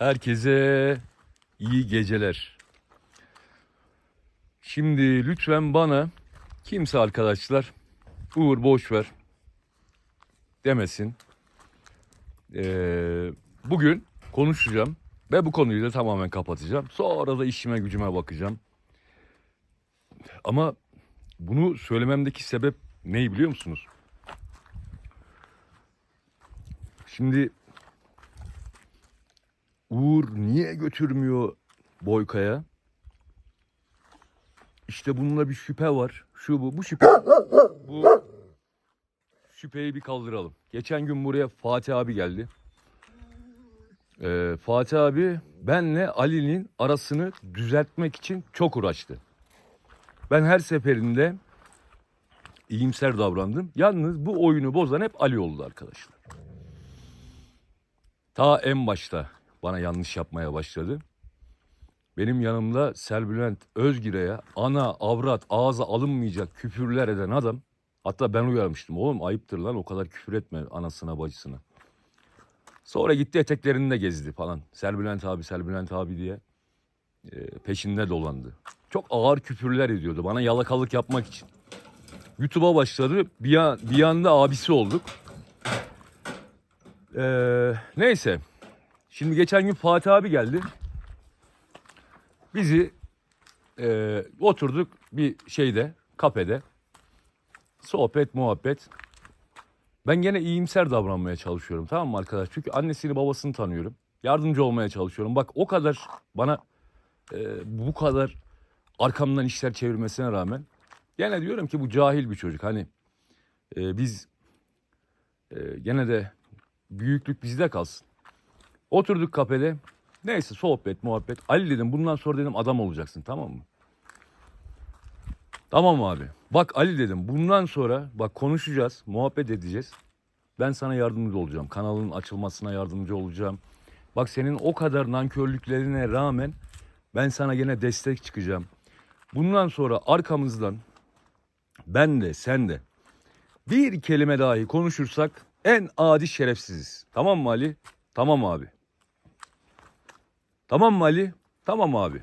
Herkese iyi geceler. Şimdi lütfen bana kimse arkadaşlar Uğur boş ver demesin. Ee, bugün konuşacağım ve bu konuyu da tamamen kapatacağım. Sonra da işime gücüme bakacağım. Ama bunu söylememdeki sebep ne biliyor musunuz? Şimdi Uğur niye götürmüyor Boyka'ya? İşte bununla bir şüphe var. Şu bu. Bu şüphe. Bu şüpheyi bir kaldıralım. Geçen gün buraya Fatih abi geldi. Ee, Fatih abi benle Ali'nin arasını düzeltmek için çok uğraştı. Ben her seferinde iyimser davrandım. Yalnız bu oyunu bozan hep Ali oldu arkadaşlar. Ta en başta bana yanlış yapmaya başladı. Benim yanımda Selbülent Özgire'ye ana avrat ağza alınmayacak küfürler eden adam. Hatta ben uyarmıştım. Oğlum ayıptır lan o kadar küfür etme anasına bacısına. Sonra gitti eteklerinde gezdi falan. Selbülent abi Selbülent abi diye e, peşinde dolandı. Çok ağır küfürler ediyordu bana yalakalık yapmak için. YouTube'a başladı. Bir, an, bir anda abisi olduk. Ee, neyse. Şimdi geçen gün Fatih abi geldi. Bizi e, oturduk bir şeyde, kafede. Sohbet, muhabbet. Ben gene iyimser davranmaya çalışıyorum tamam mı arkadaş? Çünkü annesini babasını tanıyorum. Yardımcı olmaya çalışıyorum. Bak o kadar bana e, bu kadar arkamdan işler çevirmesine rağmen gene diyorum ki bu cahil bir çocuk. Hani e, biz e, gene de büyüklük bizde kalsın. Oturduk kafede. Neyse sohbet muhabbet. Ali dedim bundan sonra dedim adam olacaksın tamam mı? Tamam abi. Bak Ali dedim bundan sonra bak konuşacağız, muhabbet edeceğiz. Ben sana yardımcı olacağım. Kanalın açılmasına yardımcı olacağım. Bak senin o kadar nankörlüklerine rağmen ben sana gene destek çıkacağım. Bundan sonra arkamızdan ben de sen de bir kelime dahi konuşursak en adi şerefsiziz. Tamam mı Ali? Tamam abi. Tamam mı Ali? Tamam abi.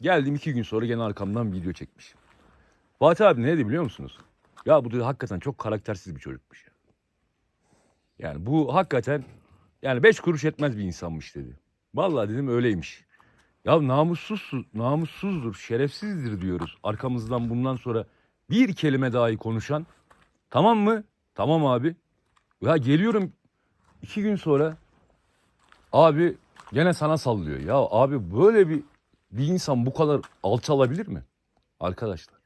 Geldim iki gün sonra gene arkamdan video çekmiş. Fatih abi ne dedi biliyor musunuz? Ya bu dedi hakikaten çok karaktersiz bir çocukmuş ya. Yani bu hakikaten yani beş kuruş etmez bir insanmış dedi. Vallahi dedim öyleymiş. Ya namussuz, namussuzdur, şerefsizdir diyoruz. Arkamızdan bundan sonra bir kelime dahi konuşan. Tamam mı? Tamam abi. Ya geliyorum iki gün sonra abi gene sana sallıyor. Ya abi böyle bir bir insan bu kadar alçalabilir mi? Arkadaşlar.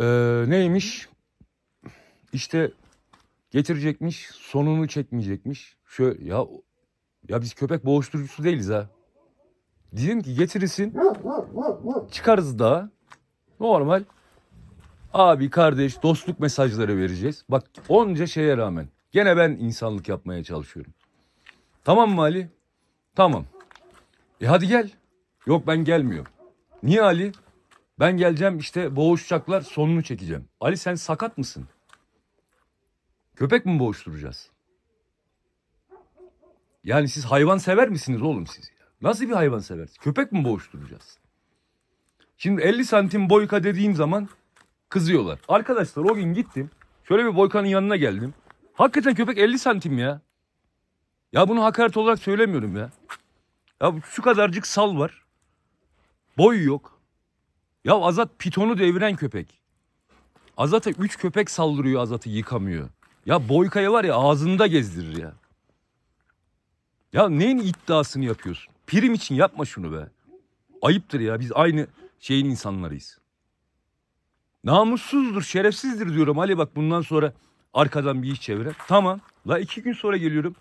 Ee, neymiş? İşte getirecekmiş, sonunu çekmeyecekmiş. Şöyle ya ya biz köpek boğuşturucusu değiliz ha. Dedim ki getirirsin, çıkarız daha. Normal abi, kardeş, dostluk mesajları vereceğiz. Bak onca şeye rağmen gene ben insanlık yapmaya çalışıyorum. Tamam mı Ali? Tamam. E hadi gel. Yok ben gelmiyorum. Niye Ali? Ben geleceğim işte boğuşacaklar sonunu çekeceğim. Ali sen sakat mısın? Köpek mi boğuşturacağız? Yani siz hayvan sever misiniz oğlum siz? Nasıl bir hayvan seversiniz? Köpek mi boğuşturacağız? Şimdi 50 santim boyka dediğim zaman kızıyorlar. Arkadaşlar o gün gittim. Şöyle bir boykanın yanına geldim. Hakikaten köpek 50 santim ya. Ya bunu hakaret olarak söylemiyorum ya. Ya şu kadarcık sal var. Boy yok. Ya Azat pitonu deviren köpek. Azat'a 3 köpek saldırıyor Azat'ı yıkamıyor. Ya Boyka'ya var ya ağzında gezdirir ya. Ya neyin iddiasını yapıyorsun? Prim için yapma şunu be. Ayıptır ya biz aynı şeyin insanlarıyız. Namussuzdur, şerefsizdir diyorum Ali bak bundan sonra arkadan bir iş çeviren. Tamam. La iki gün sonra geliyorum.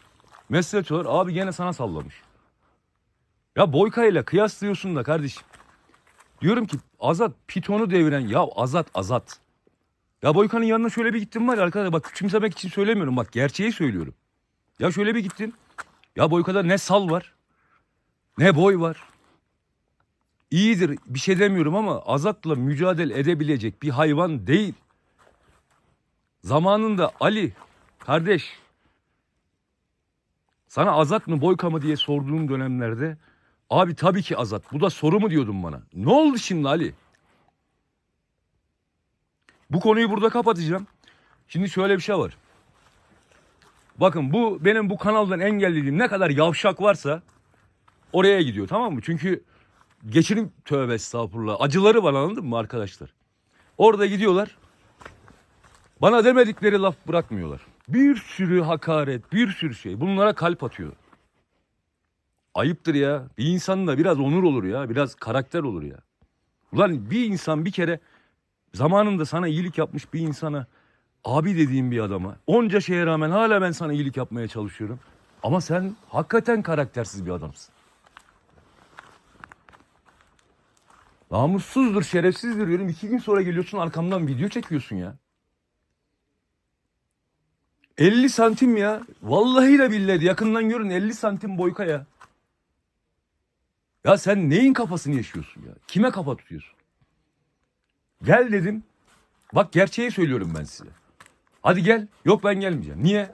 Mesaj atıyorlar. Abi gene sana sallamış. Ya Boyka ile kıyaslıyorsun da kardeşim. Diyorum ki Azat pitonu deviren ya Azat Azat. Ya Boyka'nın yanına şöyle bir gittim var arkadaşlar bak küçümsemek için söylemiyorum bak gerçeği söylüyorum. Ya şöyle bir gittin. Ya Boyka'da ne sal var ne boy var. İyidir bir şey demiyorum ama Azat'la mücadele edebilecek bir hayvan değil. Zamanında Ali kardeş Sana Azat mı Boyka mı diye sorduğum dönemlerde abi tabii ki Azat. Bu da soru mu diyordun bana. Ne oldu şimdi Ali? Bu konuyu burada kapatacağım. Şimdi şöyle bir şey var. Bakın bu benim bu kanaldan engellediğim ne kadar yavşak varsa oraya gidiyor tamam mı? Çünkü geçirim tövbe estağfurullah. Acıları var anladın mı arkadaşlar? Orada gidiyorlar. Bana demedikleri laf bırakmıyorlar. Bir sürü hakaret, bir sürü şey. Bunlara kalp atıyor. Ayıptır ya. Bir insanın da biraz onur olur ya. Biraz karakter olur ya. Ulan bir insan bir kere zamanında sana iyilik yapmış bir insana abi dediğim bir adama onca şeye rağmen hala ben sana iyilik yapmaya çalışıyorum. Ama sen hakikaten karaktersiz bir adamsın. Namussuzdur, şerefsizdir diyorum. İki gün sonra geliyorsun arkamdan video çekiyorsun ya. 50 santim ya. Vallahi de billahi yakından görün 50 santim boyka ya. Ya sen neyin kafasını yaşıyorsun ya? Kime kafa tutuyorsun? Gel dedim. Bak gerçeği söylüyorum ben size. Hadi gel. Yok ben gelmeyeceğim. Niye?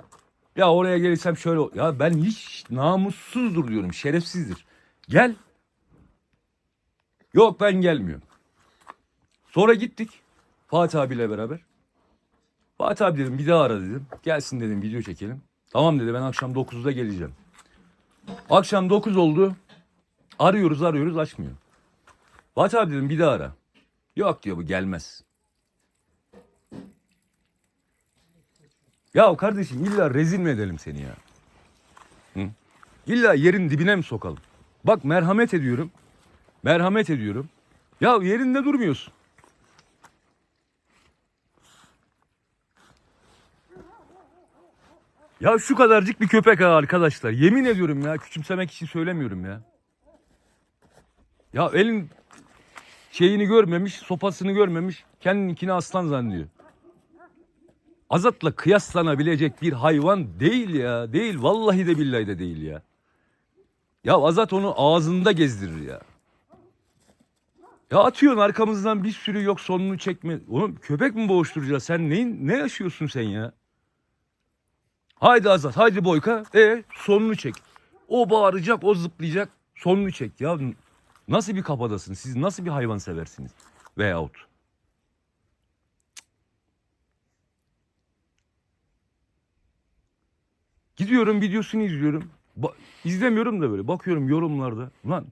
Ya oraya gelirsem şöyle Ya ben hiç namussuzdur diyorum. Şerefsizdir. Gel. Yok ben gelmiyorum. Sonra gittik. Fatih abiyle beraber. Fatih abi dedim bir daha ara dedim. Gelsin dedim video çekelim. Tamam dedi ben akşam 9'da geleceğim. Akşam 9 oldu. Arıyoruz arıyoruz açmıyor. Fatih abi dedim bir daha ara. Yok diyor bu gelmez. Ya kardeşim illa rezil mi edelim seni ya? Hı? İlla yerin dibine mi sokalım? Bak merhamet ediyorum. Merhamet ediyorum. Ya yerinde durmuyorsun. Ya şu kadarcık bir köpek ha arkadaşlar. Yemin ediyorum ya küçümsemek için söylemiyorum ya. Ya elin şeyini görmemiş, sopasını görmemiş, kendininkini aslan zannediyor. Azat'la kıyaslanabilecek bir hayvan değil ya. Değil. Vallahi de billahi de değil ya. Ya Azat onu ağzında gezdirir ya. Ya atıyorsun arkamızdan bir sürü yok sonunu çekme. Oğlum köpek mi boğuşturacağız? Sen neyin, ne yaşıyorsun sen ya? Haydi Azat, haydi Boyka. E sonunu çek. O bağıracak, o zıplayacak. Sonunu çek. Ya nasıl bir kafadasın? Siz nasıl bir hayvan seversiniz? Veyahut. Gidiyorum videosunu izliyorum. Ba- izlemiyorum da böyle. Bakıyorum yorumlarda. Lan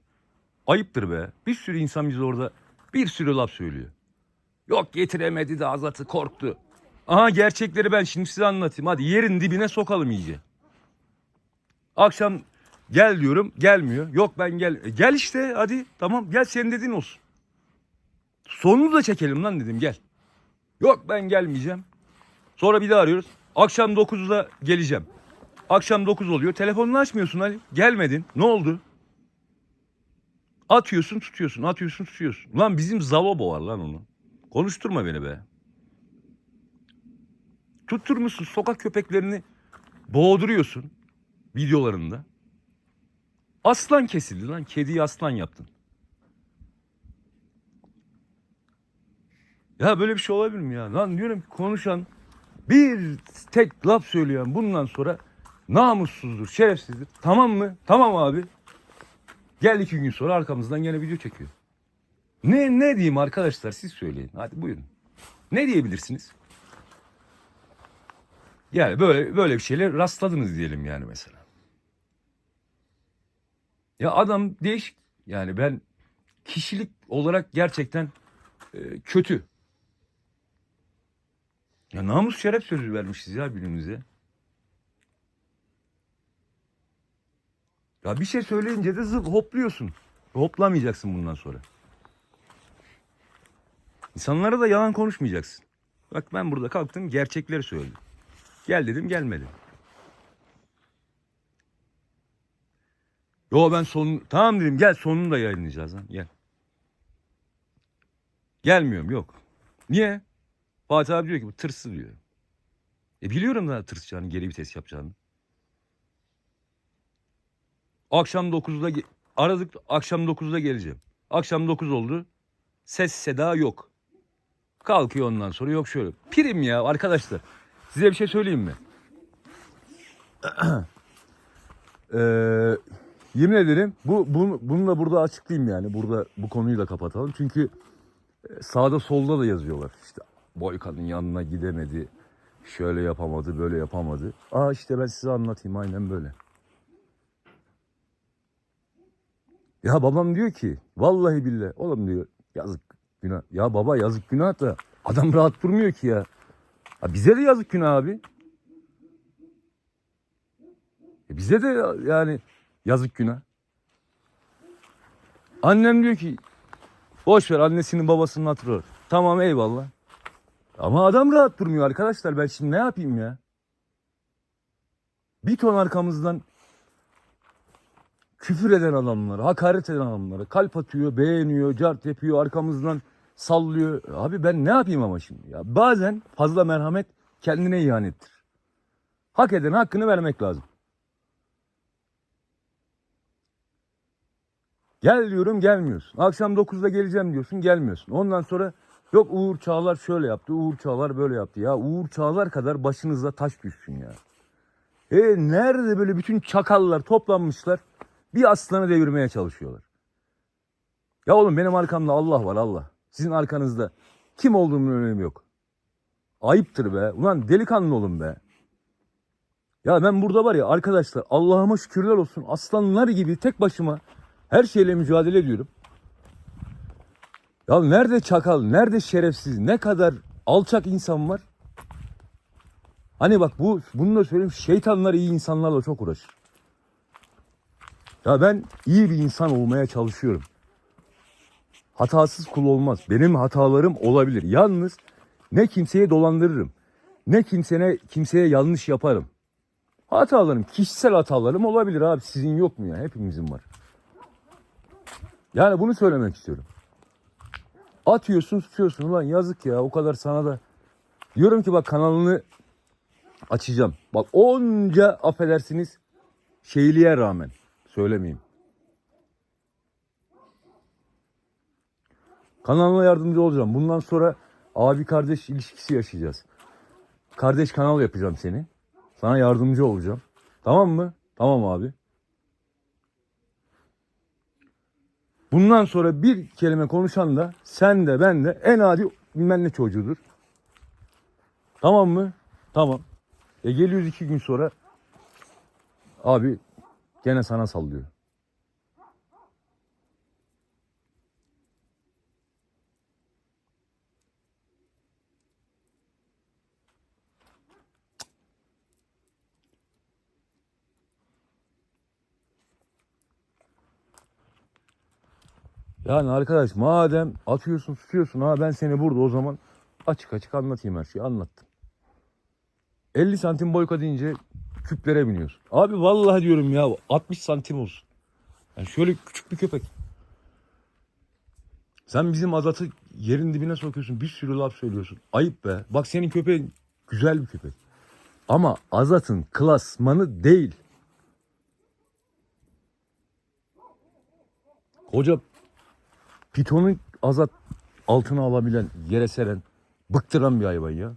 ayıptır be. Bir sürü insan bize orada bir sürü laf söylüyor. Yok getiremedi de Azat'ı korktu. Aha gerçekleri ben şimdi size anlatayım. Hadi yerin dibine sokalım iyice. Akşam gel diyorum gelmiyor. Yok ben gel. E, gel işte hadi tamam gel senin dediğin olsun. Sonunu da çekelim lan dedim gel. Yok ben gelmeyeceğim. Sonra bir daha arıyoruz. Akşam 9'da geleceğim. Akşam 9 oluyor. Telefonunu açmıyorsun Ali. Gelmedin. Ne oldu? Atıyorsun tutuyorsun. Atıyorsun tutuyorsun. Lan bizim Zalobo var lan onu. Konuşturma beni be. Tutturmuşsun sokak köpeklerini boğduruyorsun videolarında. Aslan kesildi lan. Kediyi aslan yaptın. Ya böyle bir şey olabilir mi ya? Lan diyorum ki konuşan bir tek laf söyleyen bundan sonra namussuzdur, şerefsizdir. Tamam mı? Tamam abi. Gel iki gün sonra arkamızdan gene video çekiyor. Ne ne diyeyim arkadaşlar siz söyleyin. Hadi buyurun. Ne diyebilirsiniz? Yani böyle böyle bir şeyle rastladınız diyelim yani mesela. Ya adam değişik. Yani ben kişilik olarak gerçekten e, kötü. Ya namus şeref sözü vermişiz ya birbirimize. Ya bir şey söyleyince de zıp hopluyorsun. Hoplamayacaksın bundan sonra. İnsanlara da yalan konuşmayacaksın. Bak ben burada kalktım gerçekleri söyledim. Gel dedim gelmedi. Yo ben son tamam dedim gel sonunu da yayınlayacağız lan gel. Gelmiyorum yok. Niye? Fatih abi diyor ki bu tırsı diyor. E biliyorum da tırsacağını geri vites yapacağını. Akşam 9'da ge- aradık akşam 9'da geleceğim. Akşam 9 oldu. Ses seda yok. Kalkıyor ondan sonra yok şöyle. Prim ya arkadaşlar. Size bir şey söyleyeyim mi? Ee, yemin ederim bu, bunu, bunu da burada açıklayayım yani. Burada bu konuyu da kapatalım. Çünkü e, sağda solda da yazıyorlar. İşte Boykan'ın yanına gidemedi. Şöyle yapamadı, böyle yapamadı. Aa işte ben size anlatayım aynen böyle. Ya babam diyor ki vallahi billahi oğlum diyor yazık günah. Ya baba yazık günah da adam rahat durmuyor ki ya. Ha bize de yazık günah abi. E bize de yani yazık günah. Annem diyor ki boş ver annesinin babasının hatırı. Tamam eyvallah. Ama adam rahat durmuyor arkadaşlar ben şimdi ne yapayım ya? Bir ton arkamızdan küfür eden adamlara, hakaret eden adamlara kalp atıyor, beğeniyor, cart yapıyor, arkamızdan sallıyor. Abi ben ne yapayım ama şimdi ya? Bazen fazla merhamet kendine ihanettir. Hak eden hakkını vermek lazım. Gel diyorum gelmiyorsun. Akşam 9'da geleceğim diyorsun gelmiyorsun. Ondan sonra yok Uğur Çağlar şöyle yaptı, Uğur Çağlar böyle yaptı. Ya Uğur Çağlar kadar başınıza taş düşsün ya. E nerede böyle bütün çakallar toplanmışlar bir aslanı devirmeye çalışıyorlar. Ya oğlum benim arkamda Allah var Allah. Sizin arkanızda kim olduğumun önemi yok. Ayıptır be. Ulan delikanlı olun be. Ya ben burada var ya arkadaşlar Allah'ıma şükürler olsun aslanlar gibi tek başıma her şeyle mücadele ediyorum. Ya nerede çakal, nerede şerefsiz, ne kadar alçak insan var? Hani bak bu bunu da söyleyeyim şeytanlar iyi insanlarla çok uğraşır. Ya ben iyi bir insan olmaya çalışıyorum. Hatasız kul olmaz. Benim hatalarım olabilir. Yalnız ne kimseye dolandırırım. Ne kimsene kimseye yanlış yaparım. Hatalarım, kişisel hatalarım olabilir abi. Sizin yok mu ya? Hepimizin var. Yani bunu söylemek istiyorum. Atıyorsun, tutuyorsun. Ulan yazık ya. O kadar sana da. Diyorum ki bak kanalını açacağım. Bak onca affedersiniz şeyliğe rağmen söylemeyeyim. Kanalına yardımcı olacağım. Bundan sonra abi kardeş ilişkisi yaşayacağız. Kardeş kanal yapacağım seni. Sana yardımcı olacağım. Tamam mı? Tamam abi. Bundan sonra bir kelime konuşan da sen de ben de en adi bilmem ne çocuğudur. Tamam mı? Tamam. E geliyoruz iki gün sonra abi gene sana sallıyor. Yani arkadaş madem atıyorsun tutuyorsun ha ben seni burada o zaman açık açık anlatayım her şeyi anlattım. 50 santim boyka deyince küplere biniyorsun. Abi vallahi diyorum ya 60 santim olsun. Yani şöyle küçük bir köpek. Sen bizim azatı yerin dibine sokuyorsun. Bir sürü laf söylüyorsun. Ayıp be. Bak senin köpeğin güzel bir köpek. Ama azatın klasmanı değil. Koca pitonu azat altına alabilen, yere seren, bıktıran bir hayvan ya.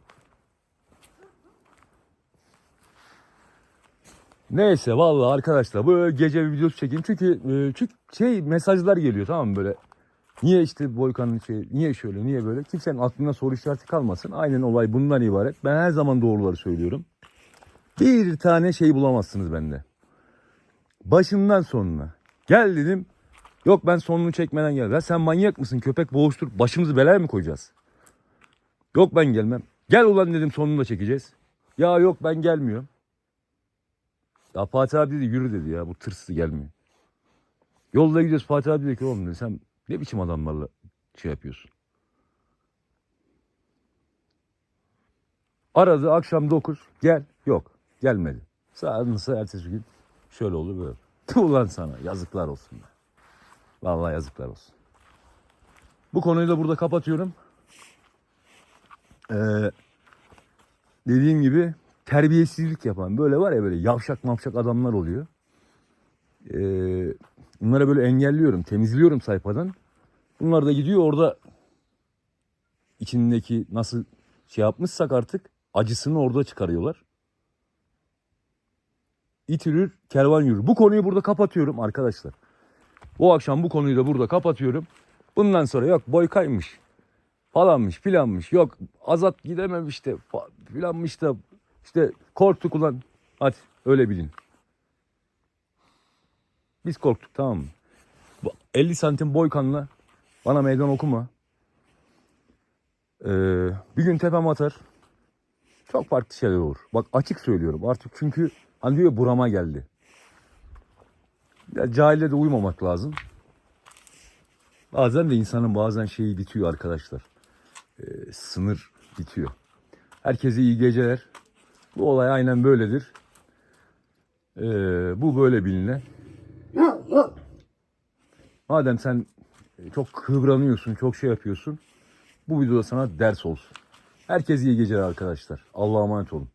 Neyse vallahi arkadaşlar bu gece bir videosu çekeyim. Çünkü e, çünkü şey mesajlar geliyor tamam mı böyle? Niye işte Boykan'ın şey niye şöyle niye böyle? Kimsenin aklına soru işareti kalmasın. Aynen olay bundan ibaret. Ben her zaman doğruları söylüyorum. Bir tane şey bulamazsınız bende. Başından sonuna. Gel dedim yok ben sonunu çekmeden gel ya sen manyak mısın köpek boğuştur başımızı belaya mı koyacağız yok ben gelmem gel ulan dedim sonunu da çekeceğiz ya yok ben gelmiyorum ya Fatih abi dedi yürü dedi ya bu tırsız gelmiyor. Yolda gidiyoruz Fatih abi dedi ki oğlum dedi, sen ne biçim adamlarla şey yapıyorsun. Aradı akşam 9 gel yok gelmedi. Sağınıza ertesi gün şöyle oldu böyle. Ulan sana yazıklar olsun. be. Vallahi yazıklar olsun. Bu konuyu da burada kapatıyorum. Ee, dediğim gibi terbiyesizlik yapan böyle var ya böyle yavşak mavşak adamlar oluyor. Ee, bunlara böyle engelliyorum, temizliyorum sayfadan. Bunlar da gidiyor orada içindeki nasıl şey yapmışsak artık acısını orada çıkarıyorlar. itirir, kervan yürür. Bu konuyu burada kapatıyorum arkadaşlar. Bu akşam bu konuyu da burada kapatıyorum. Bundan sonra yok boy kaymış. Falanmış filanmış. Yok azat gidememiş de filanmış da işte korktuk ulan. Hadi öyle bilin. Biz korktuk tamam mı? Bu 50 santim boy kanla bana meydan okuma. Ee, bir gün tepem atar. Çok farklı şeyler olur. Bak açık söylüyorum artık çünkü hani diyor burama geldi. Ya cahile de uymamak lazım. Bazen de insanın bazen şeyi bitiyor arkadaşlar. Ee, sınır bitiyor. Herkese iyi geceler. Bu olay aynen böyledir. Ee, bu böyle biline. Madem sen çok kıvranıyorsun, çok şey yapıyorsun. Bu videoda sana ders olsun. Herkese iyi geceler arkadaşlar. Allah'a emanet olun.